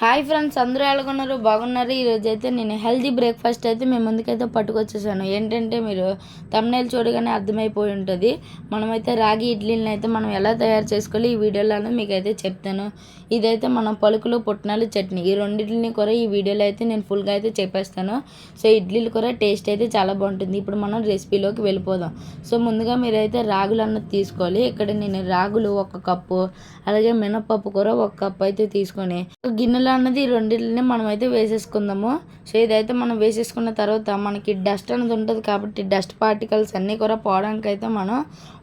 Hi friends అందరూ ఎలాగొన్నారు? బాగున్నారు. ఈరోజు అయితే నేను హెల్దీ బ్రేక్ఫాస్ట్ అయితే మేము ముందుకైతే పట్టుకొచ్చేసాను. ఏంటంటే మీరు తమ్నేలు చూడగానే అర్థమైపోయి ఉంటుంది. మనమైతే రాగి ఇడ్లీని అయితే మనం ఎలా తయారు చేసుకోవాలి ఈ వీడియోలో మీకు అయితే చెప్తాను. ఇదైతే మనం పలుకులు పుట్నాలు చట్నీ ఈ రెండింటిని కూడా ఈ వీడియోలో అయితే నేను ఫుల్గా అయితే చెప్పేస్తాను. సో ఇడ్లీలు కూడా టేస్ట్ అయితే చాలా బాగుంటుంది. ఇప్పుడు మనం రెసిపీలోకి వెళ్ళిపోదాం. సో ముందుగా మీరైతే రాగులు అన్నది తీసుకోవాలి. ఇక్కడ నేను రాగులు ఒక కప్పు అలాగే మినపప్పు కూర ఒక కప్పు అయితే తీసుకొని గిన్నెలు గిన్నెలో అన్నది ఈ రెండింటిని మనం అయితే వేసేసుకుందాము. సో ఇదైతే మనం వేసేసుకున్న తర్వాత మనకి డస్ట్ అనేది ఉంటుంది కాబట్టి డస్ట్ పార్టికల్స్ అన్నీ కూడా పోవడానికి అయితే మనం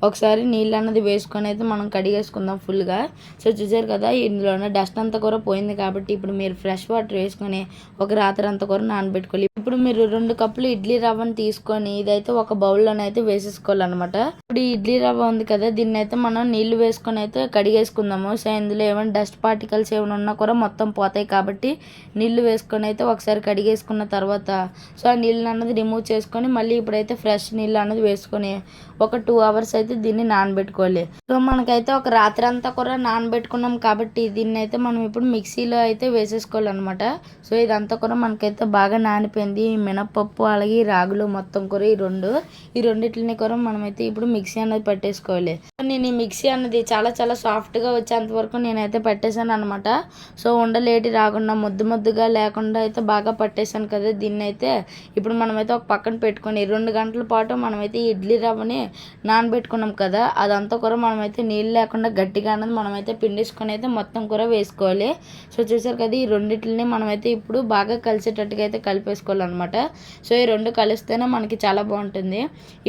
ఒకసారి నీళ్ళు అన్నది వేసుకొని అయితే మనం కడిగేసుకుందాం ఫుల్గా. సో చూసారు కదా ఇందులో డస్ట్ అంతా కూడా పోయింది కాబట్టి ఇప్పుడు మీరు ఫ్రెష్ వాటర్ వేసుకొని ఒక రాత్రి అంతా కూడా నానబెట్టుకోవాలి. ఇప్పుడు మీరు రెండు కప్పులు ఇడ్లీ రవ్వను తీసుకొని ఇదైతే ఒక బౌల్లోనైతే వేసేసుకోవాలన్నమాట. ఇప్పుడు ఈ ఇడ్లీ రవ్వ ఉంది కదా దీన్ని అయితే మనం నీళ్ళు వేసుకొని అయితే కడిగేసుకుందాము. సో ఇందులో ఏమైనా డస్ట్ పార్టికల్స్ ఏమైనా ఉన్నా కూడా మొత్తం పోతాయి. కాబట్టి నీళ్ళు వేసుకొని అయితే ఒకసారి కడిగేసుకున్న తర్వాత సో ఆ నీళ్ళు అన్నది రిమూవ్ చేసుకొని మళ్ళీ ఇప్పుడైతే ఫ్రెష్ నీళ్ళు అన్నది వేసుకొని ఒక టూ అవర్స్ అయితే దీన్ని నానబెట్టుకోవాలి. సో మనకైతే ఒక రాత్రి అంతా కూడా నానబెట్టుకున్నాం కాబట్టి దీన్ని అయితే మనం ఇప్పుడు మిక్సీలో అయితే వేసేసుకోవాలన్నమాట. సో ఇదంతా కూడా మనకైతే బాగా నానిపోయింది. మినపప్పు అలాగే ఈ రాగులు మొత్తం కూడా ఈ రెండు ఈ రెండిట్లని కూడా మనమైతే ఇప్పుడు మిక్సీ అనేది పట్టేసుకోవాలి. నేను ఈ మిక్సీ అన్నది చాలా చాలా సాఫ్ట్గా వచ్చేంత వరకు నేనైతే పెట్టేశాను అనమాట సో ఉండలేటి రాకుండా ముద్దు ముద్దుగా లేకుండా అయితే బాగా పట్టేశాను కదా దీన్ని అయితే ఇప్పుడు మనమైతే ఒక పక్కన పెట్టుకొని రెండు గంటల పాటు మనమైతే ఇడ్లీ రవ్వని నానబెట్టుకున్నాం కదా అదంతా కూడా మనమైతే నీళ్ళు లేకుండా గట్టిగా అన్నది మనమైతే పిండేసుకొని అయితే మొత్తం కూర వేసుకోవాలి. సో చూసారు కదా ఈ రెండిటిని మనమైతే ఇప్పుడు బాగా కలిసేటట్టుగా అయితే కలిపేసుకోవాలన్నమాట. సో ఈ రెండు కలిస్తేనే మనకి చాలా బాగుంటుంది.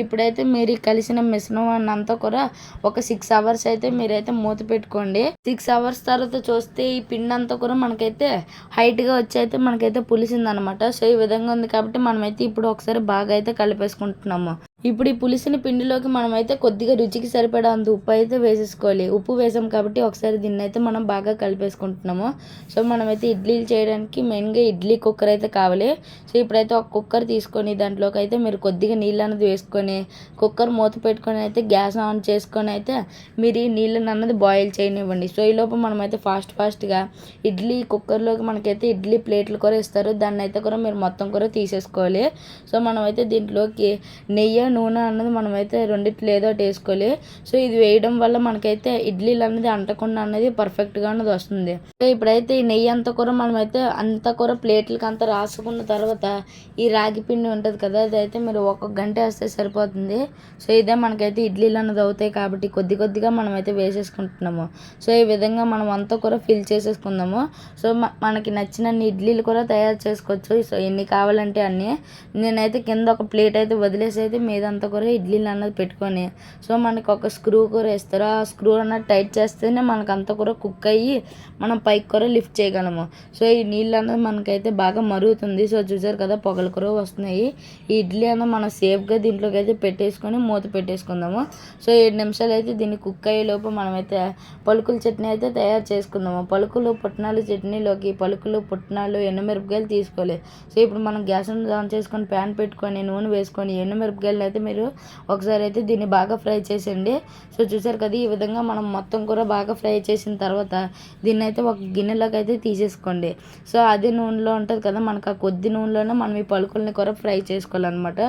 ఇప్పుడైతే మీరు ఈ కలిసిన మిశ్రమం అంతా కూడా ఒక సిక్స్ అవర్స్ అయితే మీరైతే మూత పెట్టుకోండి. సిక్స్ అవర్స్ తర్వాత చూస్తే ఈ పిండి అంతా కూడా మనకైతే హైట్గా వచ్చి అయితే మనకైతే పులిసిందనమాట సో ఈ విధంగా ఉంది కాబట్టి మనమైతే ఇప్పుడు ఒకసారి బాగా అయితే కలిపేసుకుంటున్నాము. ఇప్పుడు ఈ పులిసిన పిండిలోకి మనమైతే కొద్దిగా రుచికి సరిపడా అంత ఉప్పు అయితే వేసేసుకోవాలి. ఉప్పు వేసాం కాబట్టి ఒకసారి దీన్ని అయితే మనం బాగా కలిపేసుకుంటున్నాము. సో మనమైతే ఇడ్లీలు చేయడానికి మెయిన్గా ఇడ్లీ కుక్కర్ అయితే కావాలి. సో ఇప్పుడైతే ఒక కుక్కర్ తీసుకొని దాంట్లోకి అయితే మీరు కొద్దిగా నీళ్ళు అన్నది వేసుకొని కుక్కర్ మూత పెట్టుకొని అయితే గ్యాస్ ఆన్ చేసుకొని అయితే మీరు ఈ నీళ్ళని అన్నది బాయిల్ చేయనివ్వండి. సో ఈ లోపు మనమైతే ఫాస్ట్ ఫాస్ట్గా ఇడ్లీ కుక్కర్లోకి మనకైతే ఇడ్లీ ప్లేట్లు కూడా ఇస్తారు. దాన్ని అయితే కూడా మీరు మొత్తం కూడా తీసేసుకోవాలి. సో మనమైతే దీంట్లోకి నెయ్యి నూనె అన్నది మనమైతే రెండిట్లు ఏదో వేసుకోవాలి. సో ఇది వేయడం వల్ల మనకైతే ఇడ్లీలు అనేది అంటకుండా అనేది పర్ఫెక్ట్గా అన్నది వస్తుంది. సో ఇప్పుడైతే ఈ నెయ్యి అంతా కూర మనమైతే అంతా కూర ప్లేట్లకి అంతా రాసుకున్న తర్వాత ఈ రాగి పిండి ఉంటుంది కదా అదైతే మీరు ఒక గంట వేస్తే సరిపోతుంది. సో ఇదే మనకైతే ఇడ్లీలు అన్నది అవుతాయి కాబట్టి కొద్ది కొద్దిగా మనమైతే వేసేసుకుంటున్నాము. సో ఈ విధంగా మనం అంతా కూడా ఫిల్ చేసేసుకుందాము. సో మనకి నచ్చినన్ని ఇడ్లీలు కూడా తయారు చేసుకోవచ్చు. సో ఎన్ని కావాలంటే అన్ని. నేనైతే కింద ఒక ప్లేట్ అయితే వదిలేసి అయితే ఇదంతా కూడా ఇడ్లీలు అన్నది పెట్టుకొని సో మనకు ఒక స్క్రూ కూడా ఇస్తారు ఆ స్క్రూ అన్నది టైట్ చేస్తేనే మనకు అంతా కూడా కుక్ అయ్యి మనం పైకి కూర లిఫ్ట్ చేయగలము. సో ఈ నీళ్ళు అన్నది మనకైతే బాగా మరుగుతుంది. సో చూసారు కదా పొగల కూర వస్తున్నాయి. ఈ ఇడ్లీ అన్నది మనం సేఫ్గా దీంట్లోకి అయితే పెట్టేసుకొని మూత పెట్టేసుకుందాము. సో ఏడు నిమిషాలు అయితే దీన్ని కుక్ అయ్యే లోపు మనమైతే పలుకుల చట్నీ అయితే తయారు చేసుకుందాము. పలుకులు పుట్నాలు చట్నీలోకి పలుకులు పుట్నాలు ఎండుమిరపకాయలు తీసుకోవాలి. సో ఇప్పుడు మనం గ్యాస్ ఆన్ చేసుకొని ప్యాన్ పెట్టుకొని నూనె వేసుకొని ఎండుమిరపకాయలు అయితే మీరు ఒకసారి అయితే దీన్ని బాగా ఫ్రై చేసేయండి. సో చూసారు కదా ఈ విధంగా మనం మొత్తం కూడా బాగా ఫ్రై చేసిన తర్వాత దీన్ని అయితే ఒక గిన్నెలోకి అయితే తీసేసుకోండి. సో అదే నూనెలో ఉంటుంది కదా మనకు ఆ కొద్ది నూనెలోనే మనం ఈ పలుకుల్ని కూడా ఫ్రై చేసుకోవాలన్నమాట.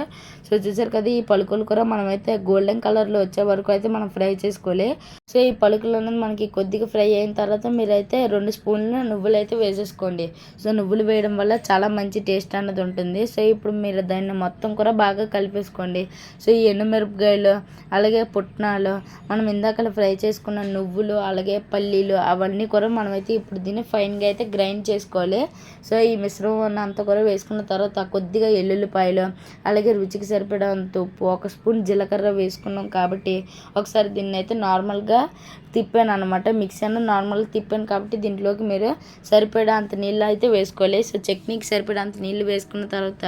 సో చూసారు కదా ఈ పలుకులు కూడా మనమైతే గోల్డెన్ కలర్లో వచ్చే వరకు అయితే మనం ఫ్రై చేసుకోవాలి. సో ఈ పలుకులు అనేది మనకి కొద్దిగా ఫ్రై అయిన తర్వాత మీరైతే రెండు స్పూన్లు నువ్వులు అయితే వేసేసుకోండి. సో నువ్వులు వేయడం వల్ల చాలా మంచి టేస్ట్ అన్నది ఉంటుంది. సో ఇప్పుడు మీరు దాన్ని మొత్తం కూడా బాగా కలిపేసుకోండి. సో ఈ ఎండుమిరపకాయలు అలాగే పుట్నాలు మనం ఇందాక ఫ్రై చేసుకున్న నువ్వులు అలాగే పల్లీలు అవన్నీ కూడా మనమైతే ఇప్పుడు దీన్ని ఫైన్గా అయితే గ్రైండ్ చేసుకోవాలి. సో ఈ మిశ్రమం అంతా కూడా వేసుకున్న తర్వాత కొద్దిగా ఎల్లుల్లిపాయలు అలాగే రుచికి సరిపడంత ఉప్పు ఒక స్పూన్ జీలకర్ర వేసుకున్నాం కాబట్టి ఒకసారి దీన్ని అయితే నార్మల్గా తిప్పాను అనమాట మిక్సీ అన్న నార్మల్గా తిప్పాను కాబట్టి దీంట్లోకి మీరు సరిపడా అంత నీళ్ళు అయితే వేసుకోవాలి. సో చట్నీకి సరిపడా అంత నీళ్ళు వేసుకున్న తర్వాత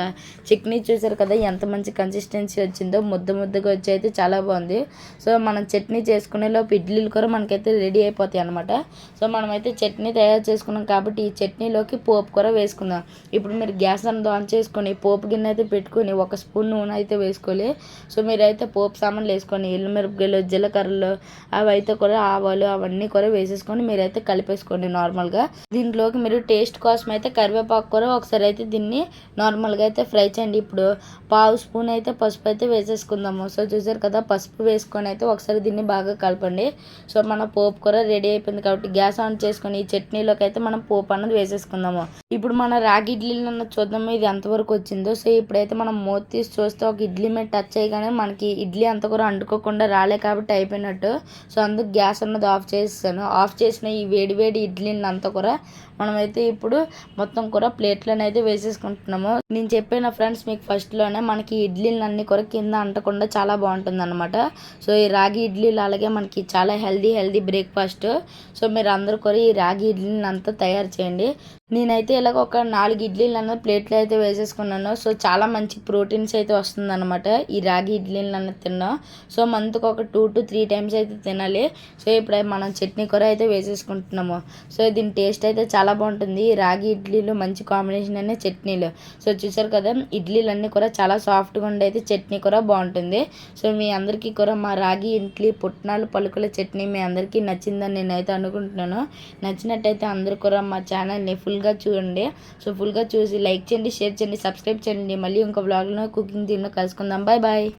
చట్నీ చూసారు కదా ఎంత మంచి కన్సిస్టెన్సీ వచ్చిందో ముద్ద ముద్దగా వచ్చి అయితే చాలా బాగుంది. సో మనం చట్నీ చేసుకునే లోపు ఇడ్లీలు కూడా మనకైతే రెడీ అయిపోతాయి అనమాట సో మనమైతే చట్నీ తయారు చేసుకున్నాం కాబట్టి ఈ చట్నీలోకి పోపు కూర వేసుకుందాం. ఇప్పుడు మీరు గ్యాస్ అనేది ఆన్ చేసుకొని పోపు గిన్నె అయితే పెట్టుకొని ఒక స్పూన్ నూనె అయితే వేసుకోవాలి. సో మీరైతే పోపు సామాన్లు వేసుకొని ఎల్లు మిరపకాయలు జీలకర్రలు అవి అయితే కూడా ఆవాలు అవన్నీ కూడా వేసేసుకొని మీరైతే కలిపేసుకోండి నార్మల్గా. దీంట్లోకి మీరు టేస్ట్ కోసం అయితే కరివేపాకు కూర ఒకసారి అయితే దీన్ని నార్మల్గా అయితే ఫ్రై చేయండి. ఇప్పుడు పావు స్పూన్ అయితే పసుపు అయితే వేసేసుకుందాము. సో చూసారు కదా పసుపు వేసుకొని అయితే ఒకసారి దీన్ని బాగా కలపండి. సో మన పోపు కూర రెడీ అయిపోయింది కాబట్టి గ్యాస్ ఆన్ చేసుకొని ఈ చట్నీలోకి అయితే మనం పోపు అన్నది వేసేసుకుందాము. ఇప్పుడు మన రాగి ఇడ్లీలు అన్నది చూద్దాము ఇది ఎంతవరకు వచ్చిందో. సో ఇప్పుడైతే మనం మూత తీసి చూస్తే ఒక ఇడ్లీ మీద టచ్ చేయగానే మనకి ఇడ్లీ అంత కూడా అంటుకోకుండా రాలే కాబట్టి అయిపోయినట్టు. సో అందుకు గ్యాస్ అన్నది ఆఫ్ చేస్తాను ఆఫ్ చేసిన ఈ వేడి వేడి ఇడ్లీని అంతా కూడా మనమైతే ఇప్పుడు మొత్తం కూడా ప్లేట్లను అయితే వేసేసుకుంటున్నాము. నేను చెప్పిన ఫ్రెండ్స్ మీకు ఫస్ట్లోనే మనకి ఇడ్లీలు అన్ని కూడా కింద అంటకుండా చాలా బాగుంటుంది అనమాట సో ఈ రాగి ఇడ్లీలు అలాగే మనకి చాలా హెల్దీ హెల్దీ బ్రేక్ఫాస్ట్. సో మీరు అందరూ కూడా ఈ రాగి ఇడ్లీని అంతా తయారు చేయండి. నేనైతే ఇలాగ ఒక నాలుగు ఇడ్లీలు అన్నది ప్లేట్లు అయితే వేసేసుకున్నాను. సో చాలా మంచి ప్రోటీన్స్ అయితే వస్తుంది అనమాట ఈ రాగి ఇడ్లీలు అన్నది తిన్నా సో మంత్కి ఒక టూ టు త్రీ టైమ్స్ అయితే తినాలి. సో ఇప్పుడు మనం చట్నీ కూర అయితే వేసేసుకుంటున్నాము. సో దీని టేస్ట్ అయితే చాలా బాగుంటుంది. ఈ రాగి ఇడ్లీలు మంచి కాంబినేషన్ అనే చట్నీలు. సో చూసారు కదా ఇడ్లీలు అన్నీ కూడా చాలా సాఫ్ట్గా ఉండి అయితే చట్నీ కూడా బాగుంటుంది. సో మీ అందరికీ కూడా మా రాగి ఇడ్లీ పుట్నాలు పలుకుల చట్నీ మీ అందరికీ నచ్చిందని నేనైతే అనుకుంటున్నాను. నచ్చినట్టయితే అందరూ కూడా మా ఛానల్ని ఫుల్గా చూడండి. సో ఫుల్గా చూసి లైక్ చేయండి షేర్ చేయండి సబ్స్క్రైబ్ చేయండి. మళ్ళీ ఇంకో బ్లాగ్లో కుకింగ్ దీనిలో కలుసుకుందాం. Bye bye.